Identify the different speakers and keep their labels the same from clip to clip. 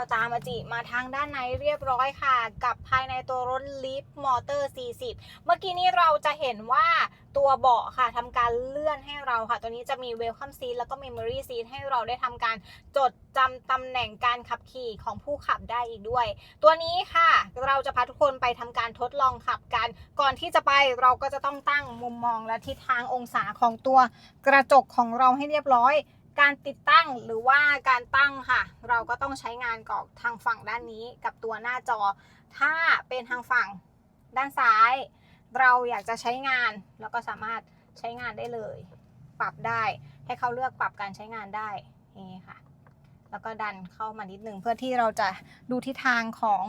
Speaker 1: าวตามาจิมาทางด้านในเรียบร้อยค่ะ กับภายในตัวรถลิฟต์มอเตอร์ 40 เมื่อกี้นี้เราจะเห็นว่าตัวเบาะค่ะทำการเลื่อนให้เราค่ะ ตัวนี้จะมี Welcome Seat แล้วก็ Memory Seat ให้เราได้ทำการจดจำตำแหน่งการขับขี่ของผู้ขับได้อีกด้วย ตัวนี้ค่ะ เราจะพาทุกคนไปทำการทดลองขับกัน ก่อนที่จะไปเราก็จะต้องตั้งมุมมองและทิศทางองศาของตัวกระจกของเราให้เรียบร้อย การติดตั้งหรือว่าการตั้งค่ะ เราก็ต้องใช้งานกอกทางฝั่งด้านนี้กับตัวหน้าจอ ถ้าเป็นทางฝั่งด้านซ้าย เราอยากจะใช้งานเราก็สามารถใช้งานได้เลย ปรับได้ให้เขาเลือกปรับการใช้งานได้นี่ค่ะ แล้วก็ดันเข้ามานิดนึงเพื่อที่เราจะดูทิศทางของ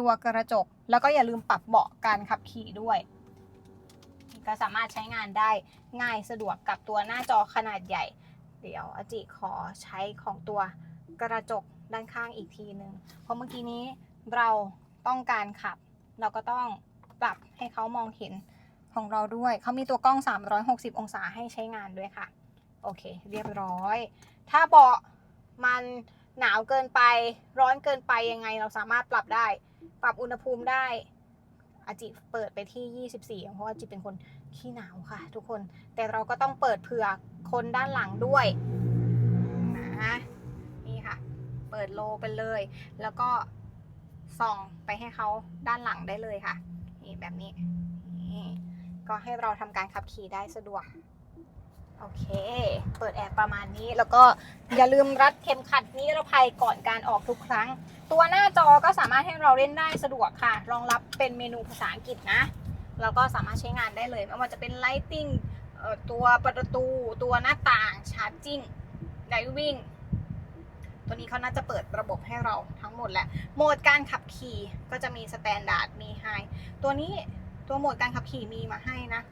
Speaker 1: ตัวกระจก แล้วก็อย่าลืมปรับเบาะการขับขี่ด้วยก็สามารถใช้งานได้ง่ายสะดวกกับตัวหน้าจอขนาดใหญ่ เดี๋ยวอจิขอใช้ของตัวกระจกด้านข้างอีกทีหนึ่งเพราะเมื่อกี้นี้เราต้องการขับ เราก็ต้องปรับให้เขามองเห็นของเราด้วย เขามีตัวกล้อง 360 องศาให้ใช้งานด้วยค่ะ โอเค เรียบร้อย ถ้าเบาะมันหนาวเกินไป ร้อนเกินไปยังไง เราสามารถปรับได้ ปรับอุณหภูมิได้อาจิเปิดไปที่ 24 เพราะว่าอาจิเป็นคนขี้หนาวค่ะ ทุกคน แต่เราก็ต้องเปิดเผื่อ คนด้านหลังด้วยนะนี่ค่ะ เปิดโลไปเลย แล้วก็ส่องไปให้เขาด้านหลังได้เลยค่ะ นี่แบบนี้นี่ก็ให้เราทำการขับขี่ได้สะดวก โอเค เปิดแอร์ประมาณนี้ แล้วก็อย่าลืมรัดเข็มขัดนิรภัยก่อนการออกทุกครั้ง ตัวหน้าจอก็สามารถให้เราเล่นได้สะดวกค่ะ รองรับเป็นเมนูภาษาอังกฤษนะ แล้วก็สามารถใช้งานได้เลย ไม่ว่าจะเป็น lighting ตัวประตูตัวหน้าต่าง charging driving ตัวนี้เขาน่าจะเปิดระบบให้เราทั้งหมดแหละโหมดการขับขี่ก็จะมี standard มี high ตัวนี้ตัวโหมดการขับขี่มีมาให้นะ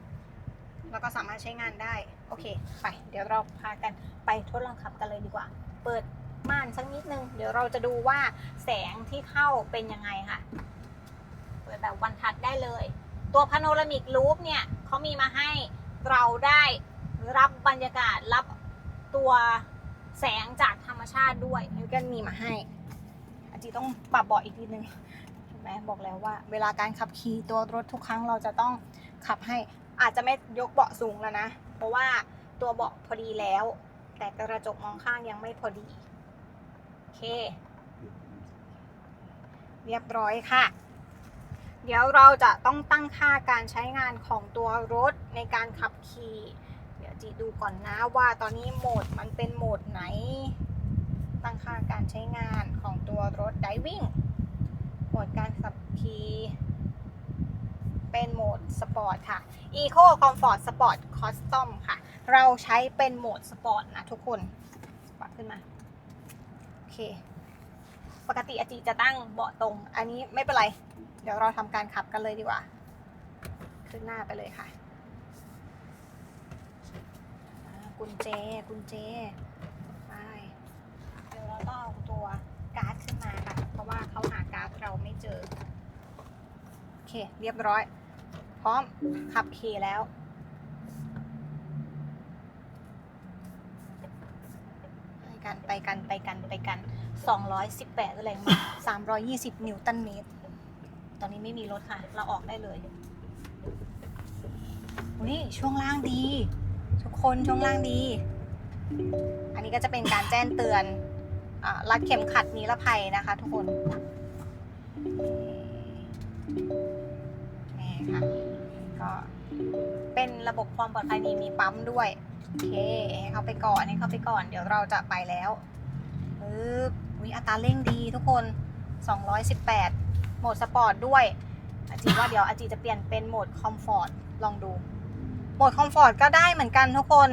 Speaker 1: แล้วก็สามารถใช้งานได้ โอเค ไป เดี๋ยวเราพากันไปทดลองขับกันเลยดีกว่า เปิดม่านสักนิดนึง เดี๋ยวเราจะดูว่าแสงที่เข้าเป็นยังไงค่ะ เปิดแบบวันทัดได้เลย ตัวพาโนรามิกลูปเนี่ยเขามีมาให้ เราได้รับบรรยากาศรับตัวแสงจากธรรมชาติด้วยนี่ก็มีมาให้ อาจจะต้องปรับเบาะอีกทีนึงเห็นไหมบอกแล้วว่า เวลาการขับขี่ตัวรถทุกครั้งเราจะต้องขับให้อาจจะไม่ยกเบาะสูงแล้วนะ เพราะว่าตัวเบาะพอดีแล้ว แต่กระจกมองข้างยังไม่พอดี โอเค เรียบร้อยค่ะ เดี๋ยวเราจะต้องตั้งค่าการใช้งานของตัวรถในการขับขี่ เดี๋ยวจีดูก่อนนะว่าตอนนี้โหมดมันเป็นโหมดไหน ตั้งค่าการใช้งานของตัวรถ Diving โหมดการขับขี่เป็นโหมดสปอร์ตค่ะ Eco Comfort Sport Custom ค่ะ เราใช้เป็นโหมดสปอร์ตนะทุกคนปรับขึ้นมา โอเค ปกติอาจีจะตั้งเบาะตรง อันนี้ไม่เป็นไร ดี๋ยวเราทำการขับกันเลยดีกว่า ขึ้นหน้าไปเลยค่ะกุญแจกุญแจไปเดี๋ยวเราต้องเอาตัวการ์ดขึ้นมาค่ะ เพราะว่าเขาหาการ์ดเราไม่เจอ โอเค เรียบร้อย พร้อมขับขี่แล้วไปกันไปกันไปกันไปกัน 218แรงม้า320 นิวตันเมตร ตอนนี้ไม่มีรถค่ะ เราออกได้เลยนี่ช่วงล่างดี ทุกคนช่วงล่างดี อันนี้ก็จะเป็นการแจ้งเตือนอรัดเข็มขัดนิรภัยนะคะ ทุกคนนี่ค่ะก็เป็นระบบความปลอดภัยมีมีปั๊มด้วยโอเคให้เข้าไปก่อนให้เข้าไปก่อน เดี๋ยวเราจะไปแล้วปึ๊บวิอัตราเร่งดีทุกคน 218 โหมดสปอร์ตด้วยอาจีว่าเดี๋ยวอาจีจะเปลี่ยนเป็นโหมดคอมฟอร์ตลองดู โหมดคอมฟอร์ตก็ได้เหมือนกันทุกคน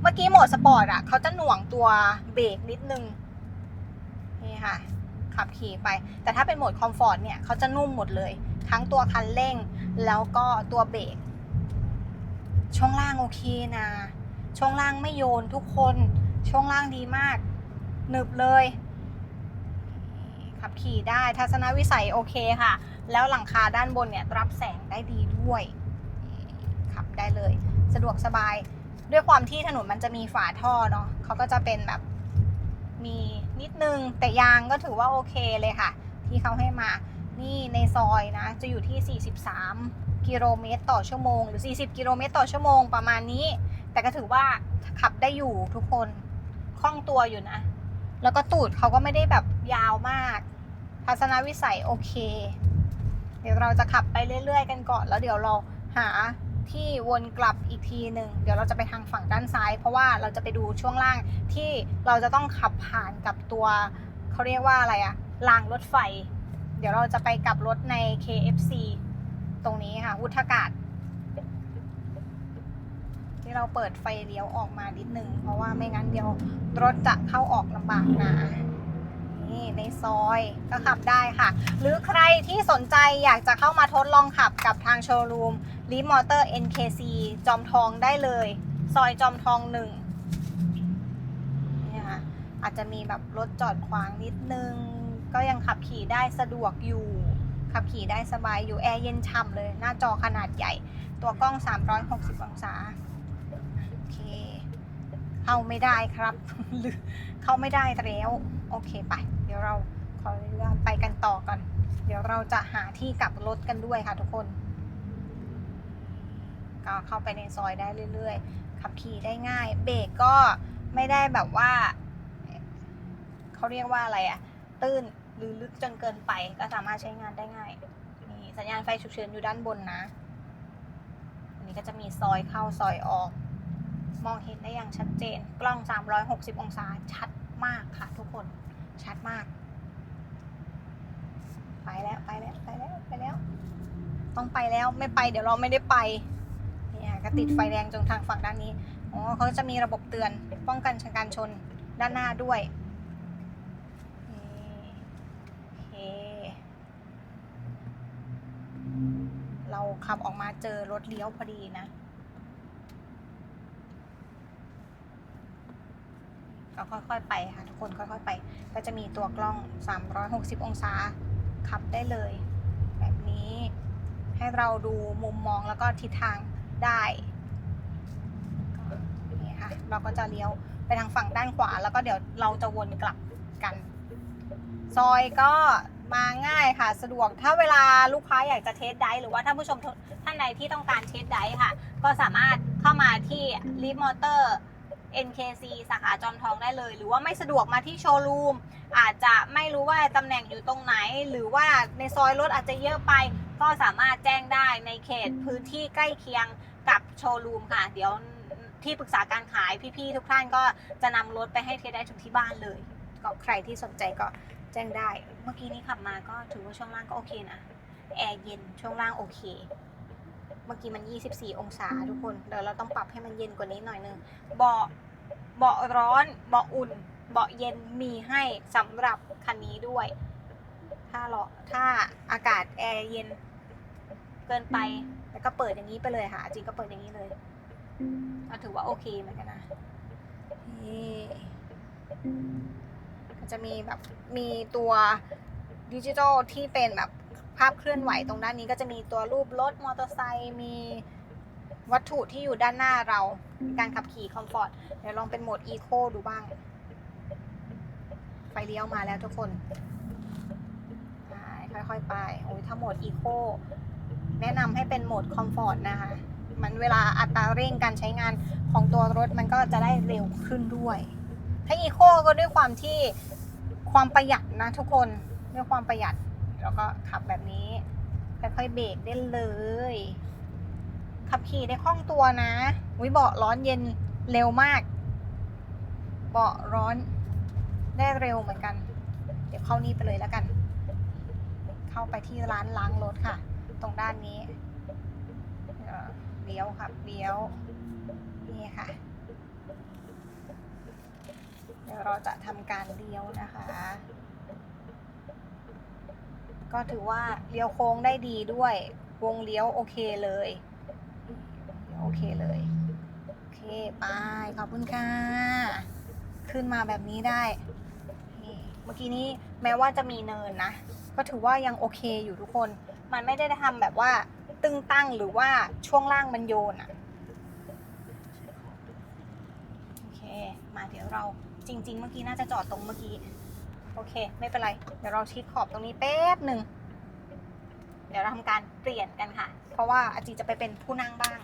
Speaker 1: เมื่อกี้โหมดสปอร์ตอะเขาจะหน่วงตัวเบรกนิดนึงนี่ค่ะขับขี่ไป แต่ถ้าเป็นโหมดคอมฟอร์ตเนี่ยเขาจะนุ่มหมดเลย ทั้งตัวคันเร่งแล้วก็ตัวเบรกช่วงล่างโอเคนะช่วงล่างไม่โยนทุกคนช่วงล่างดีมากหนึบเลย ขับขี่ได้ ทัศนวิสัยโอเคค่ะ แล้วหลังคาด้านบนเนี่ยรับแสงได้ดีด้วย ขับได้เลย สะดวกสบาย ด้วยความที่ถนนมันจะมีฝาท่อเนาะเขาก็จะเป็นแบบมีนิดนึง แต่ยางก็ถือว่าโอเคเลยค่ะ ที่เขาให้มา นี่ในซอยนะ จะอยู่ที่ 43 กิโลเมตรต่อชั่วโมง หรือ 40 กิโลเมตรต่อชั่วโมงประมาณนี้ แต่ก็ถือว่าขับได้อยู่ทุกคนคล่องตัวอยู่นะ แล้วก็ตูดเขาก็ไม่ได้แบบยาวมาก ทัศนวิสัยโอเค เดี๋ยวเราจะขับไปเรื่อย ๆ กันก่อน แล้วเดี๋ยวเราหาที่วนกลับอีกทีหนึ่งเดี๋ยวเราจะไปทางฝั่งด้านซ้าย เพราะว่าเราจะไปดูช่วงล่างที่เราจะต้องขับผ่านกับตัวเขาเรียกว่าอะไรอะรางรถไฟ เดี๋ยวเราจะไปกลับรถใน KFC ตรงนี้ค่ะวุฒากาศที่เราเปิดไฟเลี้ยวออกมานิดนึงเพราะว่าไม่งั้นเดี๋ยวรถจะเข้าออกลำบากนะ นี่ในซอยก็ขับได้ค่ะ หรือใครที่สนใจอยากจะเข้ามาทดลองขับกับทางโชว์รูมลีมอเตอร์ NKC จอมทองได้เลย ซอยจอมทองหนึ่งนี่ค่ะอาจจะมีแบบรถจอดขวางนิดนึง ก็ยังขับขี่ได้สะดวกอยู่ ขับขี่ได้สบายอยู่แอร์เย็นฉ่ำเลย หน้าจอขนาดใหญ่ ตัวกล้อง 360 องศาโอเคเข้าไม่ได้ครับหรือเข้าไม่ได้แล้ว โอเคไป ดี๋ยวเราขออนุญาตไปกันต่อก่อน เดี๋ยวเราจะหาที่กลับรถกันด้วยค่ะทุกคน ก็เข้าไปในซอยได้เรื่อยๆ ขับขี่ได้ง่าย เบรกก็ไม่ได้แบบว่า เขาเรียกว่าอะไรอะตื้นหรือลึกจนเกินไปก็สามารถใช้งานได้ง่ายนี่สัญญาณไฟฉุกเฉินอยู่ด้านบนนะอันนี้ก็จะมีซอยเข้าซอยออก มองเห็นได้อย่างชัดเจน กล้อง 360 องศาชัดมากค่ะทุกคน ชัดมาก ไปแล้วไปแล้วไปแล้วไปแล้ว ต้องไปแล้วไม่ไปเดี๋ยวเราไม่ได้ไปเนี่ยก็ติดไฟแดงตรงทางฝั่งด้านนี้อ๋อเขาจะมีระบบเตือนป้องกันการชนด้านหน้าด้วยเคเราขับออกมาเจอรถเลี้ยวพอดีนะ ก็ค่อยๆไปค่ะทุกคนค่อยๆไป ก็จะมีตัวกล้อง 360 องศาขับได้เลย แบบนี้ให้เราดูมุมมองแล้วก็ทิศทางได้นี่ค่ะเราก็จะเลี้ยวไปทางฝั่งด้านขวา แล้วก็เดี๋ยวเราจะวนกลับกัน ซอยก็มาง่ายค่ะ สะดวกถ้าเวลาลูกค้าอยากจะเทสไดรฟ์หรือว่าท่านผู้ชมท่านใดที่ต้องการเทสไดรฟ์ค่ะ ก็สามารถเข้ามาที่ลิฟมอเตอร์ NKC สาขาจอมทองได้เลย หรือว่าไม่สะดวกมาที่โชว์รูม อาจจะไม่รู้ว่าตำแหน่งอยู่ตรงไหน หรือว่าในซอยรถอาจจะเยอะไป ก็สามารถแจ้งได้ในเขตพื้นที่ใกล้เคียงกับโชว์รูมค่ะ เดี๋ยวที่ปรึกษาการขายพี่ๆทุกท่านก็จะนำรถไปให้เทสได้ถึงที่บ้านเลย ก็ใครที่สนใจก็แจ้งได้ เมื่อกี้นี้ขับมาก็ถือว่าช่วงล่างก็โอเคนะ แอร์เย็นช่วงล่างโอเค เมื่อกี้มัน 24 องศาทุกคน เดี๋ยวเราต้องปรับให้มันเย็นกว่านี้หน่อยนึง เบาะ เบาะร้อน เบาะอุ่น เบาะเย็นมีให้สำหรับคันนี้ด้วย ถ้าเราถ้าอากาศแอร์เย็นเกินไปแล้วก็เปิดอย่างนี้ไปเลยค่ะ จริงก็เปิดอย่างนี้เลยก็ถือว่าโอเคเหมือนกันนะนี่ก็จะมีแบบมีตัวดิจิทัลที่เป็นแบบภาพเคลื่อนไหวตรงด้านนี้ก็จะมีตัวรูปรถมอเตอร์ไซค์มี วัตถุที่อยู่ด้านหน้าเราการขับขี่คอมฟอร์ตเดี๋ยวลองเป็นโหมดอีโคดูบ้าง ไฟเลี้ยวมาแล้วทุกคนไปค่อยๆไปโอ้ยถ้าโหมดอีโคแนะนำให้เป็นโหมดคอมฟอร์ตนะคะ มันเวลาอัตราเร่งการใช้งานของตัวรถมันก็จะได้เร็วขึ้นด้วย ถ้าอีโคก็ด้วยความที่ความประหยัดนะทุกคนด้วยความประหยัด แล้วก็ขับแบบนี้ค่อยๆเบรกได้เลย ขับขี่ได้คล่องตัวนะวิเบาะร้อนเย็นเร็วมาก เบาะร้อนได้เร็วเหมือนกัน เดี๋ยวเข้านี่ไปเลยแล้วกัน เข้าไปที่ร้านล้างรถค่ะ ตรงด้านนี้เลี้ยวครับเลี้ยวนี่ค่ะ เดี๋ยวเราจะทำการเลี้ยวนะคะ ก็ถือว่าเลี้ยวโค้งได้ดีด้วย วงเลี้ยวโอเคเลย อเคเลย โอเคไปขอบคุณค่ะขึ้นมาแบบนี้ได้ เมื่อกี้นี้แม้ว่าจะมีเนินนะ ก็ถือว่ายังโอเคอยู่ทุกคน มันไม่ได้ทำแบบว่าตึงตั้งหรือว่าช่วงล่างมันโยนอะโอเค มาเดี๋ยวเราจริง ๆ เมื่อกี้น่าจะจอดตรงเมื่อกี้ โอเค ไม่เป็นไร เดี๋ยวเราชิดขอบตรงนี้แป๊บหนึ่ง เดี๋ยวเราทำการเปลี่ยนกันค่ะ เพราะว่าอาจีจะไปเป็นผู้นั่งบ้าง